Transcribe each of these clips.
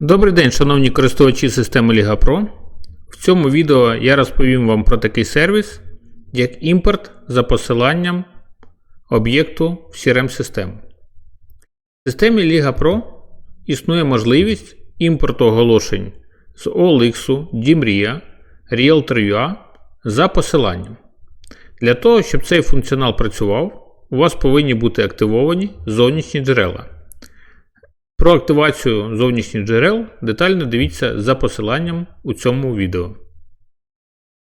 Добрий день, шановні користувачі системи Liga Pro. В цьому відео я розповім вам про такий сервіс, як імпорт за посиланням об'єкту в CRM-систему. В системі Liga Pro існує можливість імпорту оголошень з OLX, Dimria, Realtor.ua за посиланням. Для того, щоб цей функціонал працював, у вас повинні бути активовані зовнішні джерела. Про активацію зовнішніх джерел детально дивіться за посиланням у цьому відео.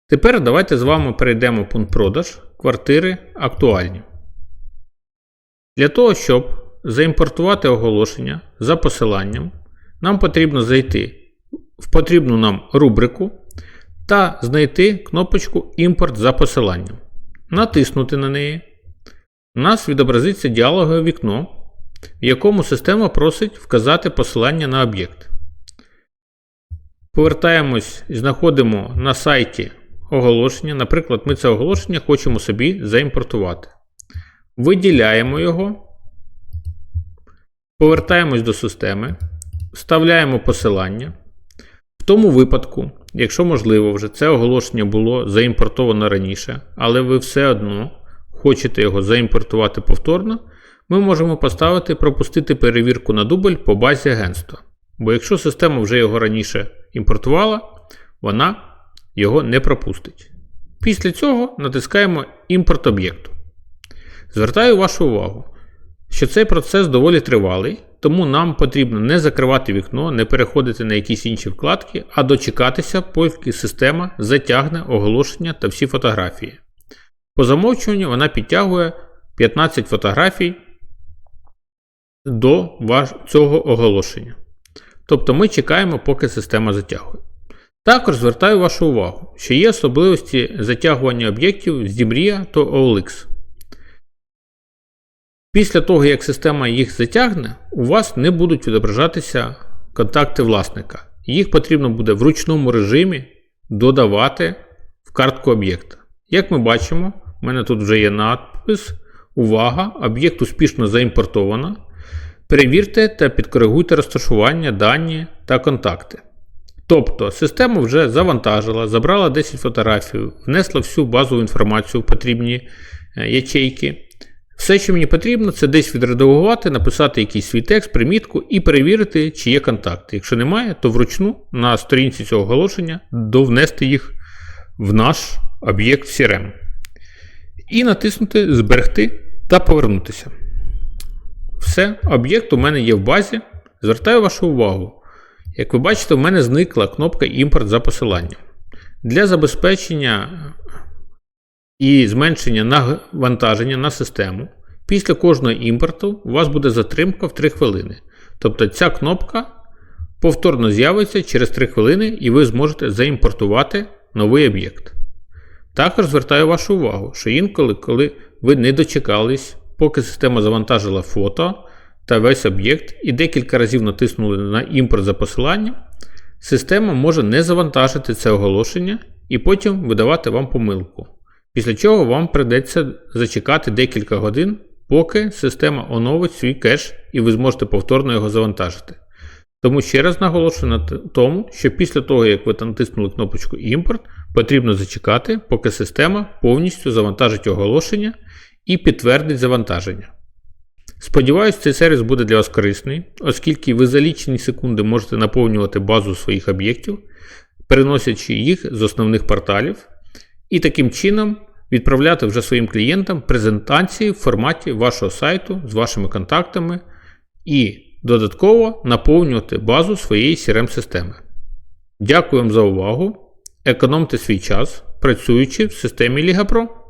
Тепер давайте з вами перейдемо в пункт продаж квартири актуальні. Для того, щоб заімпортувати оголошення за посиланням, нам потрібно зайти в потрібну нам рубрику та знайти кнопочку Імпорт за посиланням. Натиснути на неї. У нас відобразиться діалогове вікно в якому система просить вказати посилання на об'єкт. Повертаємось і знаходимо на сайті оголошення. Наприклад, ми це оголошення хочемо собі заімпортувати. Виділяємо його, повертаємось до системи, вставляємо посилання. В тому випадку, якщо можливо, вже це оголошення було заімпортовано раніше, але ви все одно хочете його заімпортувати повторно ми можемо поставити пропустити перевірку на дубль по базі агентства. Бо якщо система вже його раніше імпортувала, вона його не пропустить. Після цього натискаємо імпорт об'єкту. Звертаю вашу увагу, що цей процес доволі тривалий, тому нам потрібно не закривати вікно, не переходити на якісь інші вкладки, а дочекатися, поки система затягне оголошення та всі фотографії. По замовчуванню вона підтягує 15 фотографій до цього оголошення. Тобто ми чекаємо, поки система затягує. Також звертаю вашу увагу, що є особливості затягування об'єктів з Dimria та OLX. Після того, як система їх затягне, у вас не будуть відображатися контакти власника. Їх потрібно буде в ручному режимі додавати в картку об'єкта. Як ми бачимо, у мене тут вже є надпис. Увага! Об'єкт успішно заімпортовано. Перевірте та підкоригуйте розташування, дані та контакти. Тобто, система вже завантажила, забрала 10 фотографій, внесла всю базову інформацію в потрібні е, ячейки. Все, що мені потрібно, це десь відредагувати, написати якийсь свій текст, примітку і перевірити, чи є контакти. Якщо немає, то вручну на сторінці цього оголошення довнести їх в наш об'єкт CRM. І натиснути Зберегти та повернутися. Все, об'єкт у мене є в базі. Звертаю вашу увагу. Як ви бачите, у мене зникла кнопка Імпорт за посиланням. Для забезпечення і зменшення навантаження на систему. Після кожного імпорту у вас буде затримка в 3 хвилини. Тобто ця кнопка повторно з'явиться через 3 хвилини і ви зможете заімпортувати новий об'єкт. Також звертаю вашу увагу, що інколи, коли ви не дочекались поки система завантажила фото та весь об'єкт і декілька разів натиснули на імпорт за посиланням, система може не завантажити це оголошення і потім видавати вам помилку. Після чого вам придеться зачекати декілька годин, поки система оновить свій кеш і ви зможете повторно його завантажити. Тому ще раз наголошую на тому, що після того, як ви натиснули кнопочку Імпорт, потрібно зачекати, поки система повністю завантажить оголошення і підтвердить завантаження. Сподіваюсь, цей сервіс буде для вас корисний, оскільки ви за лічені секунди можете наповнювати базу своїх об'єктів, переносячи їх з основних порталів, і таким чином відправляти вже своїм клієнтам презентації в форматі вашого сайту з вашими контактами і додатково наповнювати базу своєї CRM-системи. Дякую вам за увагу! Економте свій час, працюючи в системі Pro.